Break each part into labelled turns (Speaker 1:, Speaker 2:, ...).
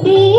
Speaker 1: Thank.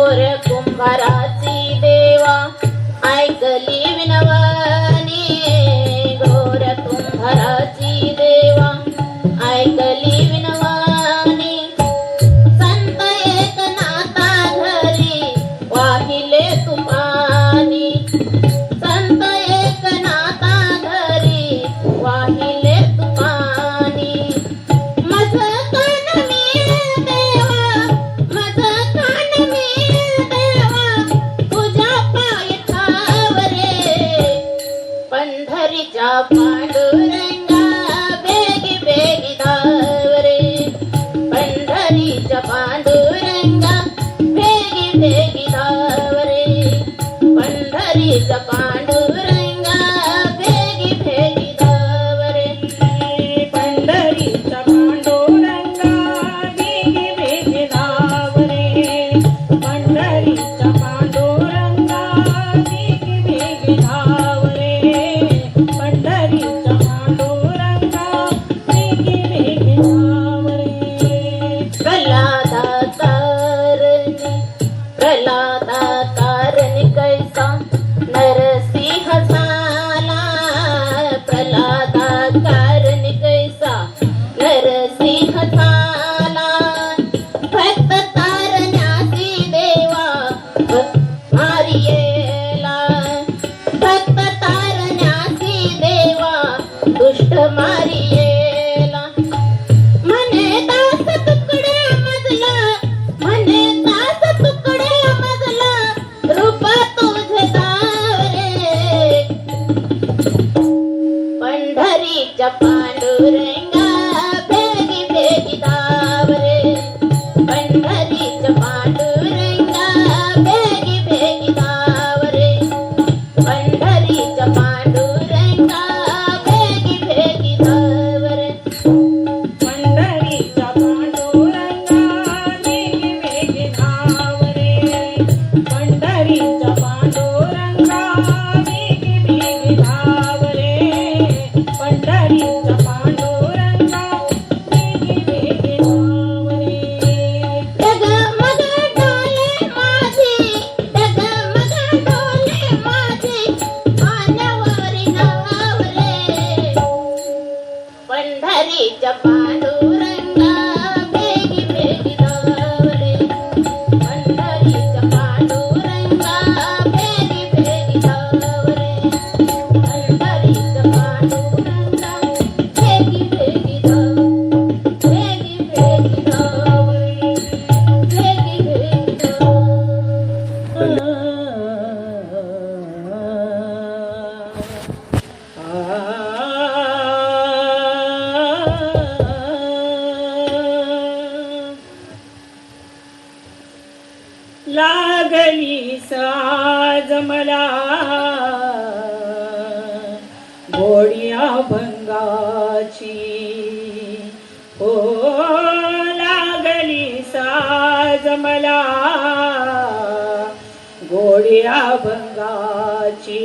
Speaker 1: ஒரு கும்பராசி. हो लागली साज मला.
Speaker 2: गोडी अभंगाची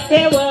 Speaker 2: Peace.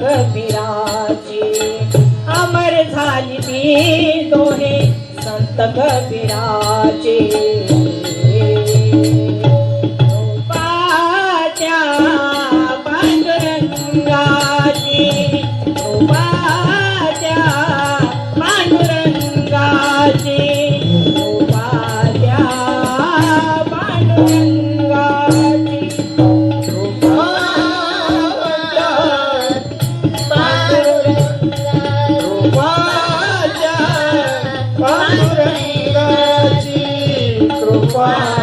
Speaker 2: कबीराची. अमर झाली ती दोहे संत कबीराची. कृपा.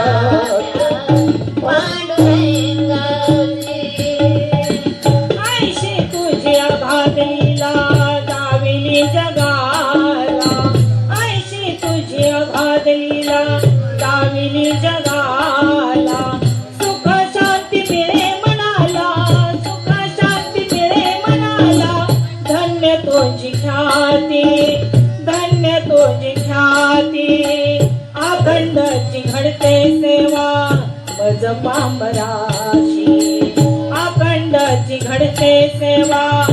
Speaker 2: না